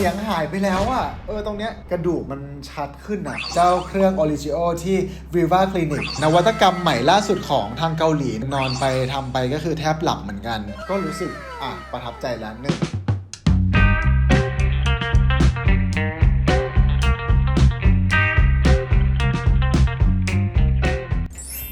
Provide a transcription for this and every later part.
นียงหายไปแล้วอะเออตรงเนี้ยกระดูกมันชัดขึ้นอะเจ้าเครื่อง o r i g i o ที่ Viva Clinic นวัตกรรมใหม่ล่าสุดของทางเกาหลีนอนไปทำไปก็คือแทบหลับเหมือนกัน ก็รู้สึกอะประทับใจแล้วหนึ่ง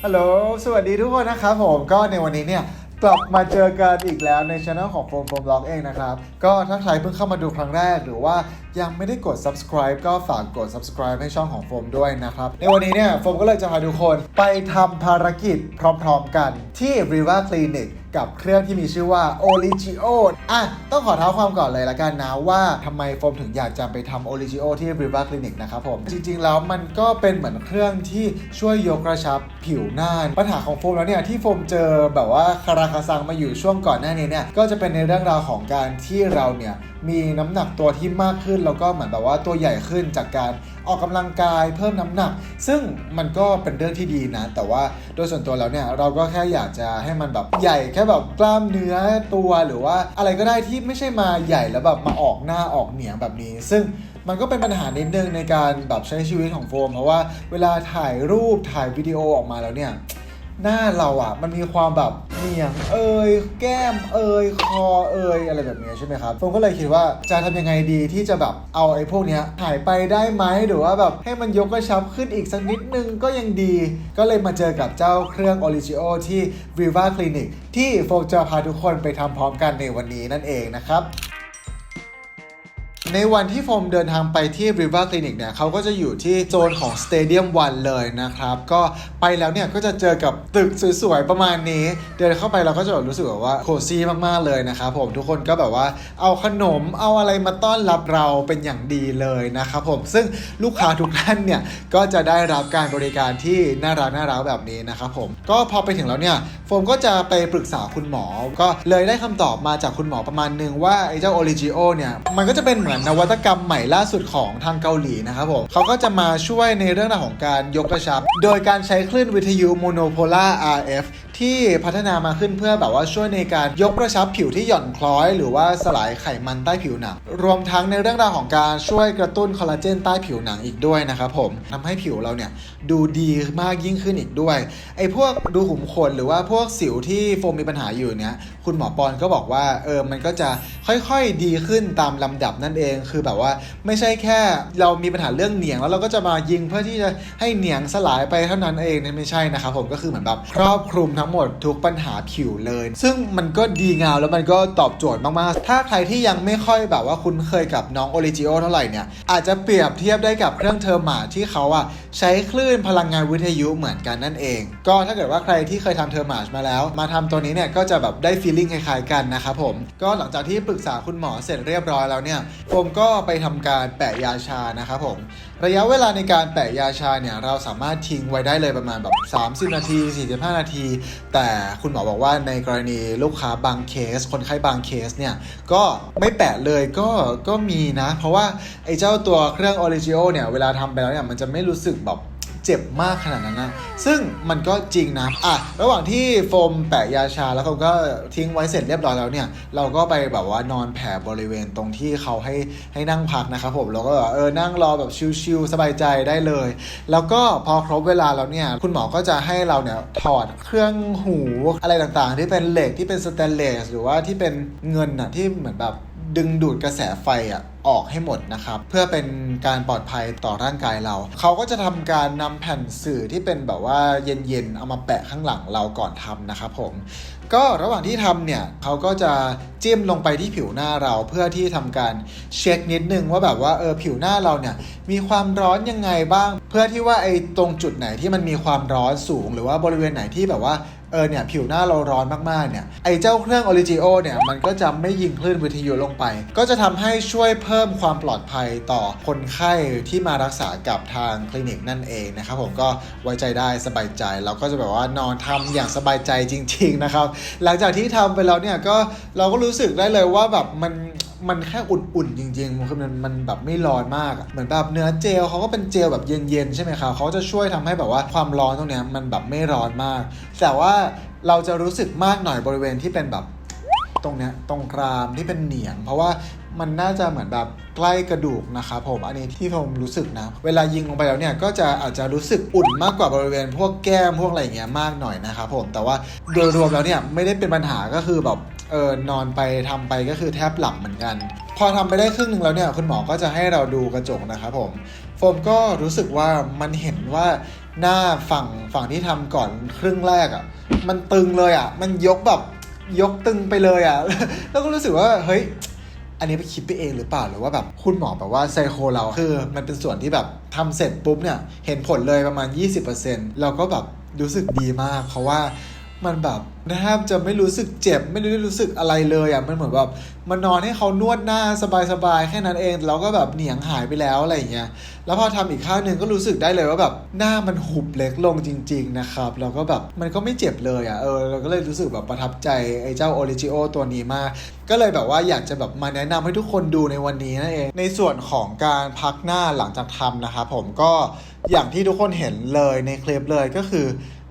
ฮัลโหล สวัสดีทุกคนนะครับผม ก็ในวันนี้เนี่ย กลับมาเจอกันอีกแล้วในช anel ของโฟมโฟมบล็อกเองนะครับ ก็ถ้าใครเพิ่งเข้ามาดูครั้งแรกหรือว่า ยังไม่ได้กด subscribe ก็ฝากกด subscribe ให้ช่องของโฟมด้วยนะครับ ในวันนี้เนี่ยโฟมก็เลยจะพาทุกคนไปทำภารกิจพร้อมๆกันที่ Riva Clinic กับเครื่องที่มีชื่อว่า Origio อะ ต้องขอเท้าความก่อนเลยละกันนะว่าทำไมโฟมถึงอยากจะไปทำ Origio ที่ Riva Clinic นะครับผม จริงๆ แล้วมันก็เป็นเหมือนเครื่องที่ช่วยยกกระชับผิวหน้า ปัญหาของโฟมแล้วเนี่ย ที่โฟมเจอแบบว่าคาราคาซังมาอยู่ช่วงก่อนหน้านี้เนี่ย ก็จะเป็นในเรื่องราวของการที่เราเนี่ยมีน้ำหนักตัวที่มากขึ้นแล้วก็เหมือนแบบว่าตัวใหญ่ขึ้นจากการออกกำลังกายเพิ่มน้ำหนัก ซึ่งมันก็เป็นเรื่องที่ดีนะ แต่ว่าโดยส่วนตัวแล้วเนี่ยเราก็แค่อยากจะให้มันแบบใหญ่แค่แบบกล้ามเนื้อตัวหรือว่าอะไรก็ได้ที่ไม่ใช่มาใหญ่แล้วแบบมาออกหน้าออกเหนียงแบบนี้ ซึ่งมันก็เป็นปัญหานิดนึงในการแบบใช้ชีวิตของโฟม เพราะว่าเวลาถ่ายรูปถ่ายวิดีโอออกมาแล้วเนี่ยหน้าเราอะมันมีความแบบ เหนียงเอยแก้มเอยคอเอยอะไรแบบนี้ใช่ไหมครับผมก็เลยคิดว่าจะทำยังไงดีที่จะแบบเอาไอ้พวกเนี้ยหายไปได้ไหมหรือว่าแบบให้มันยกกระชับขึ้นอีกสักนิดนึงก็ยังดี ก็เลยมาเจอกับเจ้าเครื่อง Origio ที่ Viva Clinic ที่โฟกจะพาทุกคนไปทำพร้อมกันในวันนี้นั่นเองนะครับ ในวันที่โฟมเดินทางไปที่ River Clinic เนี่ยเขาก็จะอยู่ที่โซนของ Stadium 1 เลยนะครับ ก็ไปแล้วเนี่ยก็จะเจอกับตึกสวยๆ ประมาณนี้ เดินเข้าไปเราก็จะรู้สึกแบบว่าโคซี่มากๆเลยนะครับผมทุกคนก็แบบว่าเอาขนมเอาอะไรมาต้อนรับเราเป็นอย่างดีเลยนะครับผมซึ่งลูกค้าทุกท่านเนี่ยก็จะได้รับการบริการที่น่ารักน่ารักแบบนี้นะครับผมก็พอไปถึงแล้วเนี่ยโฟมก็จะไปปรึกษาคุณหมอ ก็เลยได้คำตอบมาจากคุณหมอประมาณนึงว่าไอ้เจ้า Origio เนี่ยมันก็จะเป็นเหมือนนวัตกรรมใหม่ล่าสุดของทางเกาหลีนะครับผมเขาก็จะมาช่วยในเรื่องราวของการยกกระชับ โดยการใช้คลื่นวิทยุโมโนโพล่า RF ที่พัฒนามาขึ้นเพื่อแบบว่าช่วยในการยกกระชับผิวที่หย่อนคล้อย หรือว่าสลายไขมันใต้ผิวหนัง รวมทั้งในเรื่องราวของการช่วยกระตุ้นคอลลาเจนใต้ผิวหนังอีกด้วยนะครับผมทำให้ผิวเราเนี่ยดูดีมากยิ่งขึ้นอีกด้วยไอ้พวกดูขุมขนหรือว่าพวกสิวที่โฟมมีปัญหาอยู่เนี่ยคุณหมอปอนก็บอกว่าเออมันก็จะค่อยๆดีขึ้นตามลำดับนั่นเอง คือแบบว่าไม่ใช่แค่เรามีปัญหาเรื่องเหนียง แล้วเราก็จะมายิงเพื่อที่จะให้เหนียงสลายไปเท่านั้นเองเนี่ยไม่ใช่นะครับผมก็คือเหมือนแบบครอบคลุมทั้งหมดทุกปัญหาผิวเลย ซึ่งมันก็ดีงามแล้วมันก็ตอบโจทย์มากๆ ถ้าใครที่ยังไม่ค่อยแบบว่าคุ้นเคยกับน้องโอริจิโอเท่าไหร่เนี่ย อาจจะเปรียบเทียบได้กับเครื่องเทอร์มาที่เขาอะใช้คลื่นพลังงานวิทยุเหมือนกันนั่นเอง ก็ถ้าเกิดว่าใครที่เคยทำเทอร์มามาแล้ว มาทำตัวนี้เนี่ยก็จะแบบได้ฟีลลิ่งคล้ายๆกันนะครับผม ก็หลังจากที่ปรึกษาคุณหมอเสร็จเรียบร้อยแล้วเนี่ยผมก็ไปทำการแปะยาชานะครับผม ระยะเวลาในการแปะยาชาเนี่ยเราสามารถทิ้งไว้ได้เลยประมาณแบบ 30 นาที 45 นาที แต่คุณหมอบอกว่าในกรณีลูกค้าบางเคส คนไข้บางเคสเนี่ยก็ไม่แปะเลยก็ก็มีนะ เพราะว่าไอ้เจ้าตัวเครื่องออริจิโอเนี่ยเวลาทำไปแล้วเนี่ยมันจะไม่รู้สึกแบบ เจ็บมากขนาดนั้นนะซึ่งมันก็จริงนะอะระหว่างที่โฟมแปะยาชาแล้วเขาก็ทิ้งไว้เสร็จเรียบร้อยแล้วเนี่ย เราก็ไปแบบว่านอนแผ่บริเวณตรงที่เขาให้ให้นั่งพักนะครับผมแล้วก็แบบเออนั่งรอแบบชิลๆสบายใจได้เลย แล้วก็พอครบเวลาแล้วเนี่ย คุณหมอก็จะให้เราเนี่ยถอดเครื่องหูอะไรต่างๆ ที่เป็นเหล็กที่เป็นสแตนเลสหรือว่าที่เป็นเงินอะที่เหมือนแบบ ดึงดูดกระแสไฟอะออกให้หมดนะครับ เพื่อเป็นการปลอดภัยต่อร่างกายเรา เขาก็จะทำการนำแผ่นสื่อที่เป็นแบบว่าเย็นๆ เอามาแปะข้างหลังเราก่อนทำนะครับผม ก็ระหว่างที่ทำเนี่ยเขาก็จะจิ้มลงไปที่ผิวหน้าเราเพื่อที่ทำการเช็คนิดนึงว่าแบบว่าเออผิวหน้าเราเนี่ยมีความร้อนยังไงบ้าง เพื่อที่ว่าไอ้ตรงจุดไหนที่มันมีความร้อนสูง หรือว่าบริเวณไหนที่แบบว่าเออเนี่ยผิวหน้าเราร้อนมากๆเนี่ยไอ้เจ้าเครื่อง Origio เนี่ยมันก็จะไม่ยิงคลื่นวิทยุลงไป ก็จะทำให้ช่วยเพิ่มความปลอดภัยต่อคนไข้ที่มารักษากับทางคลินิกนั่นเองนะครับผมก็ไว้ใจได้สบายใจเราก็จะแบบว่านอนทำอย่างสบายใจจริง ๆ นะครับหลังจากที่ทำไปแล้วเนี่ยก็เราก็รู้สึกได้เลยว่าแบบมันมันแค่อุ่นๆจริงๆคือมันมันแบบไม่ร้อนมากเหมือนแบบเนื้อเจลเขาก็เป็นเจลแบบเย็นๆใช่ไหมครับเขาจะช่วยทำให้แบบว่าความร้อนตรงเนี้ยมันแบบไม่ร้อนมาก แต่ว่าเราจะรู้สึกมากหน่อยบริเวณที่เป็นแบบ ตรงเนี้ยตรงกรามที่เป็นเหนียง เพราะว่ามันน่าจะเหมือนแบบใกล้กระดูกนะครับผมอันนี้ที่ผมรู้สึกนะ เวลายิงลงไปแล้วเนี่ยก็จะอาจจะรู้สึกอุ่นมากกว่าบริเวณ พวกแก้มพวกอะไรอย่างเงี้ยมากหน่อยนะครับผมแต่ว่าโดยรวมแล้วเนี่ยไม่ได้เป็นปัญหาก็คือแบบเออนอนไปทำไปก็คือแทบหลับเหมือนกัน พอทำไปได้ครึ่งหนึ่งแล้วเนี่ยคุณหมอก็จะให้เราดูกระจกนะครับผมโฟมก็รู้สึกว่ามันเห็นว่าหน้าฝั่งฝั่งที่ทำก่อนครึ่งแรกอะ่ะมันตึงเลยอะ่ะมันยกแบบ ยกตึงไปเลยอะ่ะ แล้วก็รู้สึกว่าเฮ้ยอันนี้ไปคิดไปเองหรือเปล่าหรือว่าแบบคุณหมอแบบว่าไซโคเราคือมันเป็นส่วนที่แบบทำเสร็จปุ๊บเนี่ย เห็นผลเลยประมาณ 20%เราก็แบบรู้สึกดีมาก เพราะว่า มันแบบแทบจะไม่รู้สึกเจ็บไม่ได้รู้สึกอะไรเลยอะมันเหมือนแบบมันนอนให้เขานวดหน้าสบายๆแค่นั้นเองเราก็แบบเหนียงหายไปแล้วอะไรอย่างเงี้ยแล้วพอทำอีกข้างหนึ่งก็รู้สึกได้เลยว่าแบบหน้ามันหุบเล็กลงจริง ๆนะครับแล้วก็แบบมันก็ไม่เจ็บเลยอะเออเราก็เลยรู้สึกแบบประทับใจไอ้เจ้าโอริจิโอตัวนี้มาก ก็เลยแบบว่าอยากจะแบบมาแนะนำให้ทุกคนดูในวันนี้นั่นเอง ในส่วนของการพักหน้าหลังจากทำนะครับผมก็อย่างที่ทุกคนเห็นเลยในคลิปเลยก็คือ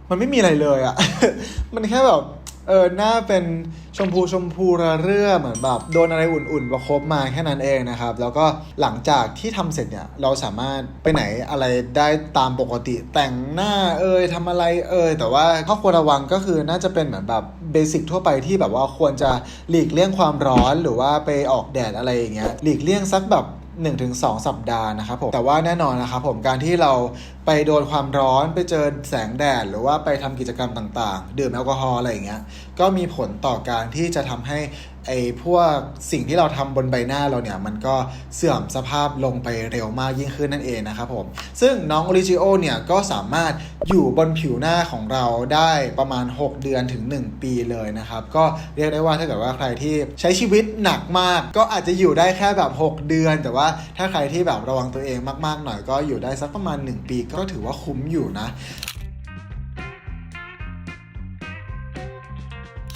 มันไม่มีอะไรเลยอะมันแค่แบบเออหน้าเป็นชมพูชมพูระเรื่อเหมือนแบบโดนอะไรอุ่นๆประคบมาแค่นั้นเองนะครับ แล้วก็หลังจากที่ทำเสร็จเนี่ย เราสามารถไปไหนอะไรได้ตามปกติแต่งหน้าเอยทำอะไรเอยแต่ว่าข้อควรระวังก็คือน่าจะเป็นเหมือนแบบเบสิกทั่วไปที่แบบว่าควรจะหลีกเลี่ยงความร้อนหรือว่าไปออกแดดอะไรอย่างเงี้ยหลีกเลี่ยงสักแบบ 1-2 สัปดาห์นะครับผมแต่ว่าแน่นอนนะครับผมการที่เราไปโดนความร้อนไปเจอแสงแดด หรือว่าไปทำกิจกรรมต่างๆ ดื่มแอลกอฮอล์อะไรอย่างเงี้ยก็มีผลต่อการที่จะทำให้ ไอ้พวกสิ่งที่เราทำบนใบหน้าเราเนี่ยมันก็เสื่อมสภาพลงไปเร็วมากยิ่งขึ้นนั่นเองนะครับผมซึ่งน้องโอริจิโอเนี่ยก็สามารถอยู่บนผิวหน้าของเราได้ประมาณ 6 เดือนถึง 1 ปีเลยนะครับ ก็เรียกได้ว่าถ้าเกิดว่าใครที่ใช้ชีวิตหนักมาก ก็อาจจะอยู่ได้แค่แบบ 6 เดือน แต่ว่าถ้าใครที่แบบระวังตัวเองมากๆหน่อยก็อยู่ได้สักประมาณ 1 ปีก็ถือว่าคุ้มอยู่นะ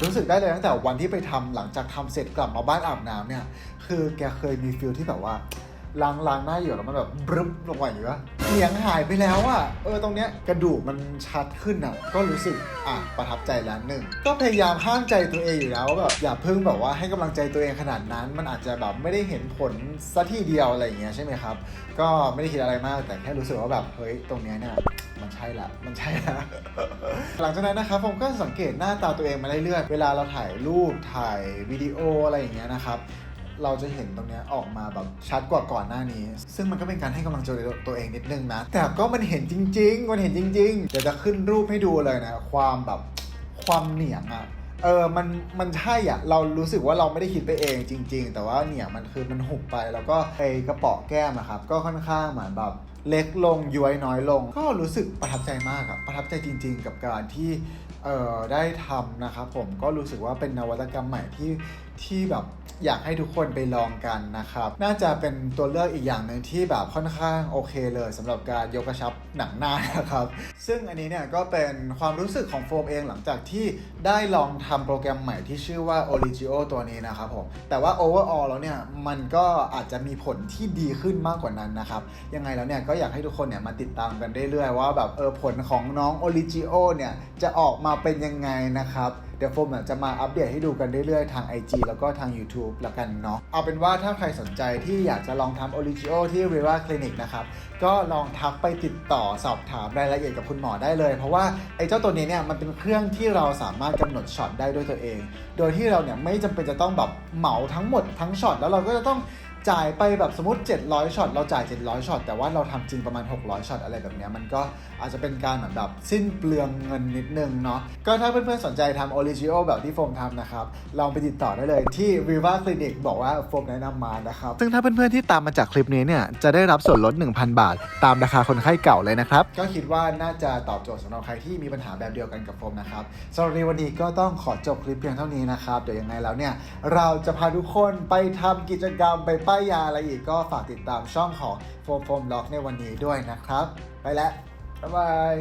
รู้สึกได้เลยตั้งแต่วันที่ไปทำหลังจากทำเสร็จกลับมาบ้านอาบน้ำเนี่ย คือแกเคยมีฟิลที่แบบว่าล้างล้างหน้าอยู่แล้วมันแบบบรึบลงไปอยู่วะ เสียงหายไปแล้วอะเออตรงเนี้ยกระดูกมันชัดขึ้นอะก็รู้สึกอะประทับใจแล้วหนึ่ง ก็พยายามห้ามใจตัวเองอยู่แล้วว่าแบบอย่าเพิ่งแบบว่าให้กำลังใจตัวเองขนาดนั้น มันอาจจะแบบไม่ได้เห็นผลซะทีเดียวอะไรอย่างเงี้ยใช่ไหมครับ ก็ไม่ได้คิดอะไรมากแต่แค่รู้สึกว่าแบบเฮ้ยตรงเนี้ยเนี่ยมันใช่ละ มันใช่ละ หลังจากนั้นนะครับผมก็สังเกตหน้าตาตัวเองมาเรื่อยๆ เวลาเราถ่ายรูปถ่ายวิดีโออะไรอย่างเงี้ยนะครับ เราจะเห็นตรงเนี้ยออกมาแบบชัดกว่าก่อนหน้านี้ ซึ่งมันก็เป็นการให้กำลังใจตัวเองนิดนึงนะ แต่ก็มันเห็นจริง ๆ มันเห็นจริง ๆ เดี๋ยวจะขึ้นรูปให้ดูเลยนะ ความแบบความเหนียงอะเออ มัน มันใช่อะ เรารู้สึกว่าเราไม่ได้คิดไปเองจริง ๆ แต่ว่าเนี่ยมันคือมันหุบไป แล้วก็ไอกระเป๋อแก้มอะครับ ก็ค่อนข้างเหมือนแบบเล็กลงย้อยน้อยลง ก็รู้สึกประทับใจมากอะประทับใจจริง ๆ กับการที่ เออได้ทำนะครับผม ก็รู้สึกว่าเป็นนวัตกรรมใหม่ที่ ที่แบบอยากให้ทุกคนไปลองกันนะครับ น่าจะเป็นตัวเลือกอีกอย่างหนึ่งที่แบบค่อนข้างโอเคเลยสำหรับการยกกระชับหนังหน้านะครับ ซึ่งอันนี้เนี่ยก็เป็นความรู้สึกของโฟมเองหลังจากที่ได้ลองทำโปรแกรมใหม่ที่ชื่อว่า Origio ตัวนี้นะครับผม แต่ว่า overall แล้วเนี่ยมันก็อาจจะมีผลที่ดีขึ้นมากกว่านั้นนะครับ ยังไงแล้วเนี่ยก็อยากให้ทุกคนเนี่ยมาติดตามกันเรื่อยๆว่าแบบเออผลของน้อง Origio เนี่ยจะออกมาเป็นยังไงนะครับ ดี๋ยวโฟมจะมาอัปเดตให้ดูกันเรื่อยๆ ทาง IG แล้วก็ทาง YouTube แล้วกันเนาะเอาเป็นว่าถ้าใครสนใจที่อยากจะลองทำ Origio ที่ Riva Clinic นะครับ ก็ลองทักไปติดต่อสอบถามรายละเอียดกับคุณหมอได้เลย เพราะว่าไอ้เจ้าตัวนี้เนี่ยมันเป็นเครื่องที่เราสามารถกำหนดช็อตได้ด้วยตัวเอง โดยที่เราเนี่ยไม่จำเป็นจะต้องแบบเหมาทั้งหมดทั้งช็อตแล้วเราก็จะต้อง จ่ายไปแบบสมมติ 700ช็อตเราจ่าย 700ช็อตแต่ว่าเราทำจริงประมาณ 600ช็อตอะไรแบบนี้มันก็อาจจะเป็นการเหมือนแบบสิ้นเปลืองเงินนิดนึงเนาะก็ถ้าเพื่อนๆสนใจทำ Origio แบบที่โฟมทำนะครับ ลองไปติดต่อได้เลยที่ Viva Clinic บอกว่าโฟมแนะนำมานะครับ ซึ่งถ้าเพื่อนๆที่ตามมาจากคลิปนี้เนี่ย จะได้รับส่วนลด 1,000 บาท ตามราคาคนไข้เก่าเลยนะครับ ก็คิดว่าน่าจะตอบโจทย์สำหรับใครที่มีปัญหาแบบเดียวกันกับโฟมนะครับสำหรับในวันนี้ก็ต้องขอจบคลิปเพียงเท่านี้นะครับเดี๋ยวยังไงแล้วเนี่ยเราจะพาทุกคนไปทำกิจกรรมไปป้ายยาอะไรอีกก็ฝากติดตามช่องของโฟมโฟมล็อกในวันนี้ด้วยนะครับ ไปแล้ว บ๊ายบาย